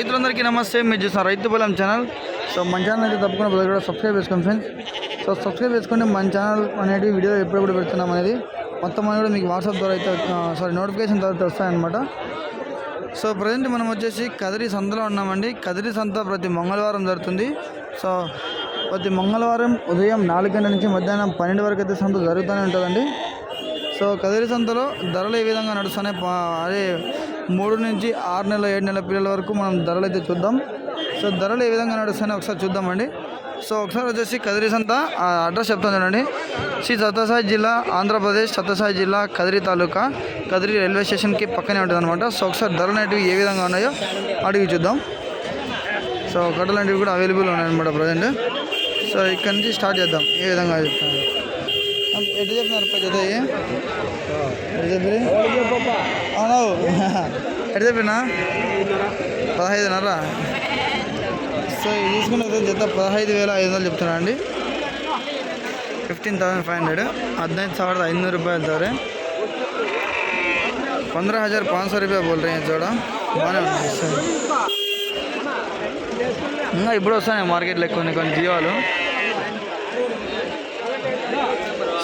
రైతులందరికీ నమస్తే. మీరు చూసిన రైతు బలం ఛానల్. సో మన ఛానల్ అయితే తప్పకుండా ప్రతి కూడా సబ్స్క్రైబ్ చేసుకోండి ఫ్రెండ్స్ సో సబ్స్క్రైబ్ చేసుకుంటే మన ఛానల్ అనేది వీడియో ఎప్పుడెప్పుడు పెడుతున్నాం అనేది మొత్తం అనేది కూడా మీకు వాట్సాప్ ద్వారా అయితే సారీ నోటిఫికేషన్ ద్వారా వస్తాయన్నమాట. సో ప్రజెంట్ మనం వచ్చేసి కదిరి సంతలో ఉన్నామండి. కదిరి సంత ప్రతి మంగళవారం జరుగుతుంది. సో ప్రతి మంగళవారం ఉదయం నాలుగు గంటల నుంచి మధ్యాహ్నం పన్నెండు వరకు అయితే సంత జరుగుతూనే ఉంటుందండి. సో కదిరి సంతలో ధరలు ఏ విధంగా నడుస్తున్నాయి? అదే మూడు నుంచి ఆరు నెలల ఏడు నెలల పిల్లల వరకు మనం ధరలు అయితే చూద్దాం. సో ధరలు ఏ విధంగా నడుస్తున్నాయి ఒకసారి చూద్దామండి సో ఒకసారి వచ్చేసి కదిరి సంత ఆ అడ్రస్ చెప్తాను చూడండి. శ్రీ సత్యసాయి జిల్లా ఆంధ్రప్రదేశ్ సత్యసాయి జిల్లా కదిరి తాలూకా కదిరి రైల్వే స్టేషన్కి పక్కనే ఉంటుంది అనమాట సో ఒకసారి ధరలు అనేటివి ఏ విధంగా ఉన్నాయో అడిగి చూద్దాం. సో కట్టలు అనేవి కూడా అవైలబుల్ ఉన్నాయన్నమాట ప్రజెంట్. సో ఇక్కడ నుంచి స్టార్ట్ చేద్దాం. ఏ విధంగా చెప్తాను. ఎటు చెప్పినారు జతకి ఎటు చెప్పి అవును. ఎటు చెప్పినా? పదహైదున్నర. సో ఇది చూసుకున్నది జత పదహైదు వేల ఐదు వందలు చెప్తున్నా అండి. Fifteen thousand five hundred. ಹದಿನೈದು ಸಾವಿರದ ಐನೂರು రూపాయలు సరే పంద్ర హజార్ ಪಾಂಚ రూపాయ ಬೋಲ್ ರೀ ಚೋಡ బాగానే ఉంటుంది సార్. ఇంకా ఇప్పుడు వస్తాయి మార్కెట్లో కొన్ని కొన్ని జీవాలు.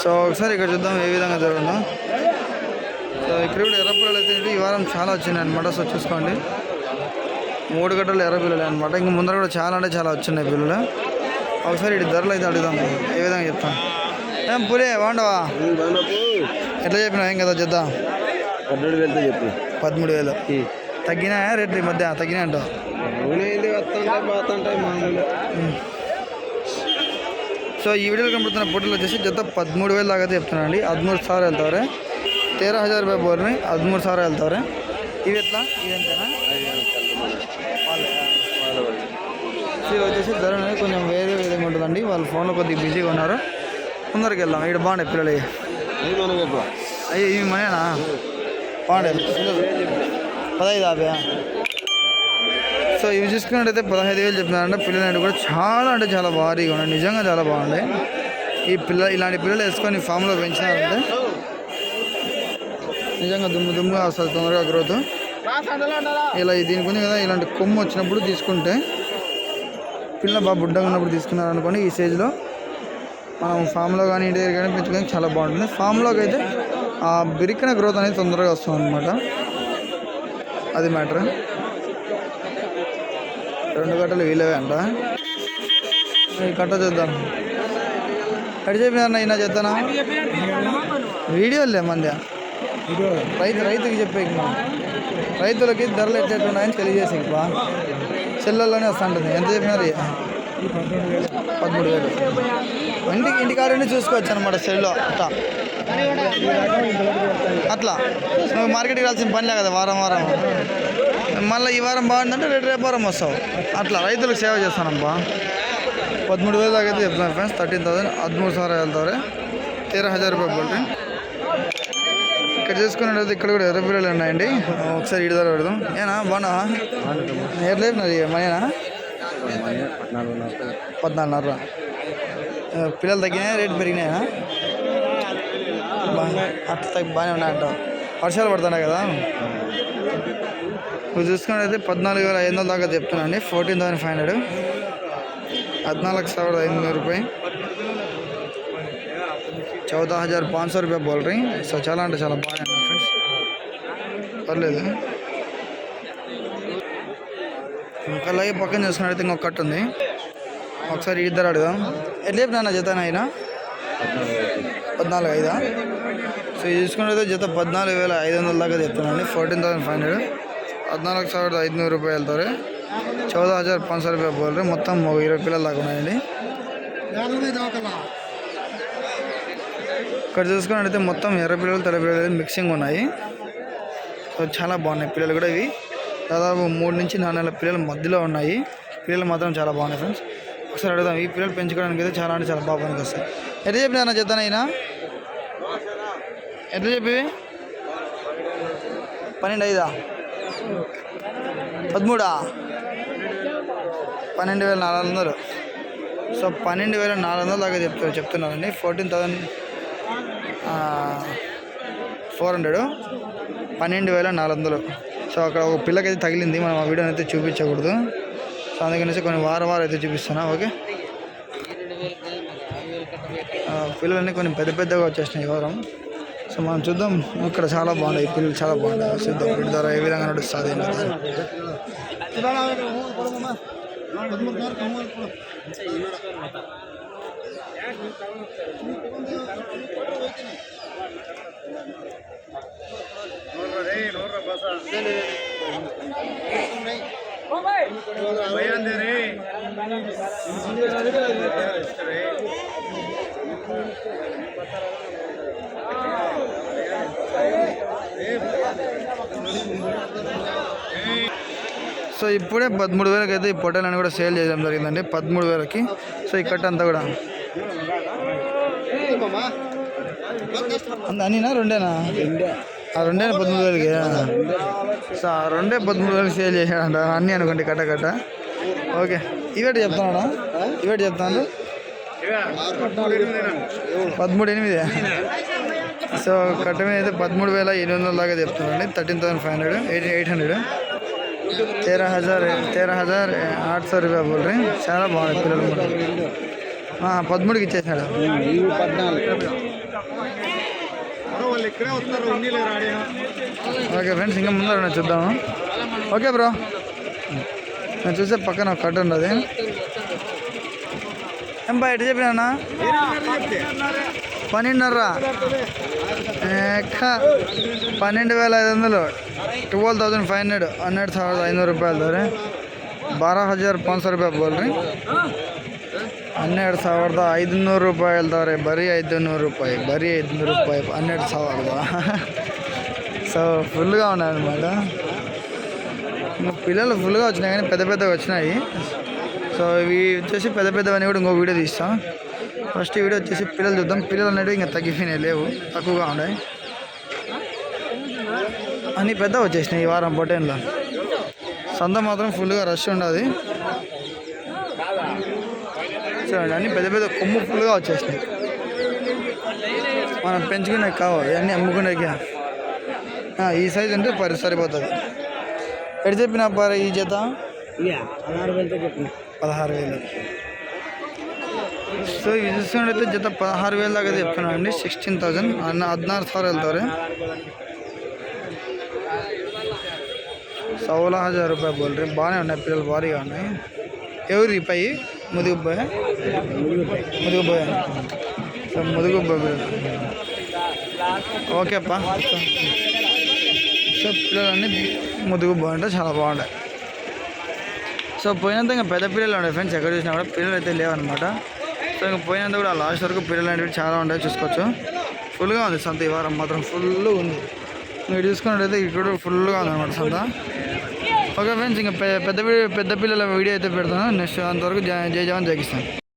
సో ఒకసారి ఇక్కడ చూద్దాం ఏ విధంగా జరుగుతుందో. సో ఇక్కడ కూడా ఎర్ర పిల్లలు అయితే ఈ వారం చాలా వచ్చినాయి అనమాట సో చూసుకోండి. మూడు గంటలు ఎర్ర పిల్లలు అనమాట ఇంక ముందర కూడా చాలా అంటే చాలా వచ్చినాయి పిల్లలు ఒకసారి ఇటు ధరలు అయితే అడుగుదాం. ఏ విధంగా చెప్తాం. ఏం పులే బాగుండవా? ఎట్లా చెప్పినావు? ఏం కదా చేద్దాం పన్నెండు వేలతో చెప్పు. పదమూడు వేలు. తగ్గినాయా రేట్లు ఈ మధ్య? తగ్గినాయి అంటావు ಸೊ ಈ ವಿಡಿಯೋ ಕಂಪ್ಲೀಟ್ ಫೋಟೋಲ್ ವಚ್ಚೇಸಿ ಜೊತೆ ಹದಿಮೂರು ವೇಲ್ ಆಗುತ್ತೆ ಹೇಳ್ತಾರೆ ನೋಡಿ ಹದಿಮೂರು ಸಾವಿರ ಹೇಳ್ತಾವ್ರೆ ತೇರಾ ಹಜಾರ್ ರೂಪಾಯಿ ಬರ್ರಿ ಹದಿಮೂರು ಸಾವಿರ ಹೇಳ್ತಾವ್ರೆ ಇವೆತ್ತಾ ಇದೇಂತೇನಾಚೇಸಿ ಧರ ಬೇರೆ ವೇರೇ ವೇರೇ ಉಂಟದಂಡಿ వాళ్ళ ఫోన్ లో కొద్దిగా బిజీగా ఉన్నారు తొందరకి వెళ్దాం ఇక్కడ బాగుండే పిల్లలు అయ్యో ఈ మనేనా బాగుండే పదహైదు యాభై సో ఇవి చూసుకున్నట్టయితే పదహైదు వేలు చెప్తున్నారంటే. పిల్లలు కూడా చాలా అంటే చాలా భారీగా ఉన్నాయి. నిజంగా చాలా బాగుండే ఈ పిల్ల ఇలాంటి పిల్లలు వేసుకొని ఫామ్లో పెంచినారంటే నిజంగా దుమ్ము దుమ్ముగా వస్తుంది తొందరగా గ్రోత్. ఇలా దీనికి ఉంది కదా ఇలాంటి కొమ్ము వచ్చినప్పుడు తీసుకుంటే పిల్ల బాగా బుడ్డగా ఉన్నప్పుడు తీసుకున్నారు అనుకోండి ఈ స్టేజ్లో. మనం ఫామ్లో కానీ ఇంటి దగ్గర కానీ పెంచుకొని చాలా బాగుంటుంది. ఫామ్లోకి అయితే ఆ బిరికిన గ్రోత్ అనేది తొందరగా వస్తుంది అనమాట అది మ్యాటర్. రెండు కట్టలు వీలవే అంట. ఈ కట్ట చూద్దాం. ఎటు చెప్పినారన్న ఈయన చెప్తానా వీడియోలే మంది. రైతు రైతుకి చెప్పే రైతులకి ధరలు ఎట్లా ఉన్నాయని తెలియజేసి ఇంకా. సెల్లల్లోనే వస్తుంటుంది. ఎంత చెప్పినారు? పదమూడు వేలు. ఇంటికి ఇంటికాడనే చూసుకోవచ్చు అనమాట సెల్లో అట్లా అట్లా. నువ్వు మార్కెట్కి వెళ్ళాల్సిన పనిలే కదా వారం వారం. మళ్ళీ ఈ వారం బాగుందంటే రేపు రేపు వారం వస్తావు. అట్లా రైతులకు సేవ చేస్తానబ్బా. పదమూడు వేలు దాకా అయితే చెప్తున్నాను ఫ్రెండ్స్ థర్టీన్ థౌసండ్ హద్మూడు సార్ వెళ్తారు తేరా హజార్ రూపాయలు బుల్టీ ఇక్కడ చూసుకున్నట్లయితే ఇక్కడ కూడా ఎర్ర పిల్లలు ఉన్నాయండి. ఒకసారి ఇటు ధర పెడదాం. ఏనా బాగున్నా ఎర్లేదు మరి మనీనా? పద్నాలుగున్నర. పిల్లలు తగ్గినాయా రేట్ పెరిగినాయా? అట్లా బాగానే ఉన్నాయంట. వర్షాలు పడుతున్నాయి కదా. ఇప్పుడు చూసుకున్నట్టయితే పద్నాలుగు వేల ఐదు వందల దాకా చెప్తున్నాను ఫోర్టీన్ థౌసండ్ ఫైవ్ హండ్రెడ్. పద్నాలుగు సవర ఐదు వందల రూపాయి. చౌద హజార్ పాంచ్ సో రూపాయ బోల్ సో చాలా అంటే చాలా బాగా ఫ్రెండ్స్. పర్లేదు. ఇంకా అలాగే పక్కన చూసుకున్నట్టయితే ఇంకొక కట్ ఉంది. ఒకసారి ఇద్దరు అడుగుదాం. ఎట్లేపు నాన్న జత అయినా పద్నాలుగు ఐదా? సో ఇది చూసుకున్నట్టయితే జత పద్నాలుగు వేల ఐదు వందల దాకా చెప్తున్నాను ఫోర్టీన్ థౌసండ్ ఫైవ్ హండ్రెడ్. ಹದಿನಾಲ್ಕು ಸಾವಿರದ ಐದುನೂರು ರೂಪಾಯಿ ಹೇಳ್ತಾರೆ ಚೌದ ಹಜಾರ್ ಪಾಂಚ್ ಸಾವಿರ ರೂಪಾಯಿ ಬೋಲ್ರಿ మొత్తం ఒక ఇరవై పిల్లలు దాకా ఉన్నాయండి ఇక్కడ చూసుకున్నట్టయితే మొత్తం ఎర్ర పిల్లలు తెల్ల పిల్లలు మిక్సింగ్ ఉన్నాయి సో చాలా బాగున్నాయి పిల్లలు కూడా ఇవి దాదాపు మూడు నుంచి నాలుగు నెలల పిల్లల మధ్యలో ఉన్నాయి పిల్లలు మాత్రం చాలా బాగున్నాయి ఫ్రెండ్స్ ఒకసారి అడుగుదాం ఈ పిల్లలు పెంచుకోవడానికి అయితే చాలా అంటే చాలా బాగా పనికి వస్తాయి ఎట్లా చెప్పినా చెప్తాను అయినా ఎట్లా చెప్పి పన్నెండు ఐదా పదమూడా? పన్నెండు వేల నాలుగు వందలు. సో పన్నెండు వేల నాలుగు వందల దాకా చెప్తారు చెప్తున్నారండి ఫోర్టీన్ థౌజండ్ ఫోర్ హండ్రెడ్. పన్నెండు వేల నాలుగు వందలు. సో అక్కడ ఒక పిల్లకైతే తగిలింది. మనం ఆ వీడియోని అయితే చూపించకూడదు. సో అందుకనేసి కొన్ని వారం వారం అయితే చూపిస్తున్నా. ఓకే? పిల్లలన్నీ కొన్ని పెద్ద పెద్దగా వచ్చేసినాయి వారం. సో మనం చూద్దాం. ఇక్కడ చాలా బాగున్నాయి. పిల్లలు చాలా బాగున్నాయి. చూద్దాం వీటి ద్వారా ఏ విధంగా నడుస్తుంది ఏంటి సో ఇప్పుడే పదమూడు వేలకి అయితే ఈ పొట్టేలని కూడా సేల్ చేయడం జరిగిందండి పదమూడు వేలకి. సో ఈ కట్ట అంతా కూడా. అన్నీనా రెండేనా? ఆ రెండేనా పదమూడు వేలకి? సో ఆ రెండే పదమూడు వేలకి సేల్ చేశాడంట అన్నీ అనుకోండి కట్ట కట్ట. ఓకే ఇవేటి చెప్తాను ఇవేటి చెప్తాను పదమూడు ఎనిమిది. సో కట్ట మీద అయితే పదమూడు వేల ఎనిమిది వందల దాకా చెప్తున్నాండి thirteen thousand five hundred eight eight hundred तेरह हज़ार तेरह हज़ार आठ सौ रुपया बोल रहे हैं చాలా బాగుంది పిల్లలు కూడా ఆ, పదమూడుకి ఇచ్చేసాడు ఇవి పద్నాలుగు ఓకే ఫ్రెండ్స్ ఇంకా ముందర ఉన్నాయి చూద్దాము ఓకే బ్రో నేను చూసే పక్కన ఒక కట్ట ఉండదు ఏం బయట చెప్పినా పన్నెండున్నర ఎక్క పన్నెండు వేల ఐదు వందలు twelve thousand five hundred hundred ಸಾವಿರದ ಐನೂರು ರೂಪಾಯಿ ಅಲ್ದವ್ರಿ ಬಾರ ಹಜಾರ್ ಪಾಂಚ್ ರೂಪಾಯಿ ಬೋಲ್ರಿ ಹನ್ನೆರಡು ಸಾವಿರದ ಐದುನೂರು ರೂಪಾಯಿ ಅಲ್ದವ್ರಿ ಬರೀ ಐದುನೂರು ರೂಪಾಯಿ ಬರೀ ಐದುನೂರು ರೂಪಾಯಿ ಹನ್ನೆರಡು ಸಾವಿರದ సో ఫుల్గా ఉన్నాయన్నమాట పిల్లలు ఫుల్గా వచ్చినాయి కానీ పెద్ద పెద్దగా వచ్చినాయి సో ఇవి వచ్చేసి పెద్ద పెద్దవన్నీ కూడా ఇంకో వీడియో తీస్తాం ఫస్ట్ వీడియో వచ్చేసి పిల్లలు చూద్దాం. పిల్లలు అనేవి ఇంకా తగ్గిపోయినాయి లేవు. తక్కువగా ఉన్నాయి. అన్ని పెద్ద వచ్చేసినాయి ఈ వారం పొటేన్లో సంత మాత్రం ఫుల్గా రష్ ఉండదు. చూడండి అన్ని పెద్ద పెద్ద కొమ్ము ఫుల్గా వచ్చేసినాయి. మనం పెంచుకునే కావాలి అన్నీ అమ్ముకునేకి. ఆ, ఈ సైజ్ అంటే పరి సరిపోతుంది. ఎటు చెప్పిన పరి ఈ జత? పదహారు వేలు. సో ఇది చూసుకున్నట్టయితే జత పదహారు వేల దాకా చెప్తున్నాను అండి సిక్స్టీన్ థౌజండ్ అన్న ಹದಿನಾರು ಸಾವಿರ వెళ్తారు సోలా హజార్ రూపాయలు బోల్రీ బాగానే ఉన్నాయి పిల్లలు భారీగా ఉన్నాయి ఎవరు ఈ పై ముదుగుబ్బాయి ముదుగుబ్బాయి సో ముదుగుబ్బాయి పిల్లలు ఓకే అప్ప సో పిల్లలన్నీ ముదుగుబ్బాయి అంటే చాలా బాగుంటాయి సో పోయినంత ఇంకా పెద్ద పిల్లలు ఉండే ఫ్రెండ్స్ ఎక్కడ చూసినా కూడా పిల్లలు అయితే లేవన్నమాట సో ఇంకా పోయినంత కూడా లాస్ట్ వరకు పిల్లలు అనేవి చాలా ఉంటాయి చూసుకోవచ్చు. ఫుల్గా ఉంది సంత ఈ వారం మాత్రం ఫుల్ ఉంది. మీరు చూసుకున్నట్టయితే ఇక్కడ ఫుల్గా ఉంది అనమాట సంత. ఓకే ఫ్రెండ్స్ ఇంకా పెద్ద పెద్ద పిల్లల వీడియో అయితే పెడతాను. నెక్స్ట్ అంతవరకు జై జై జవాన్ జగిస్తాను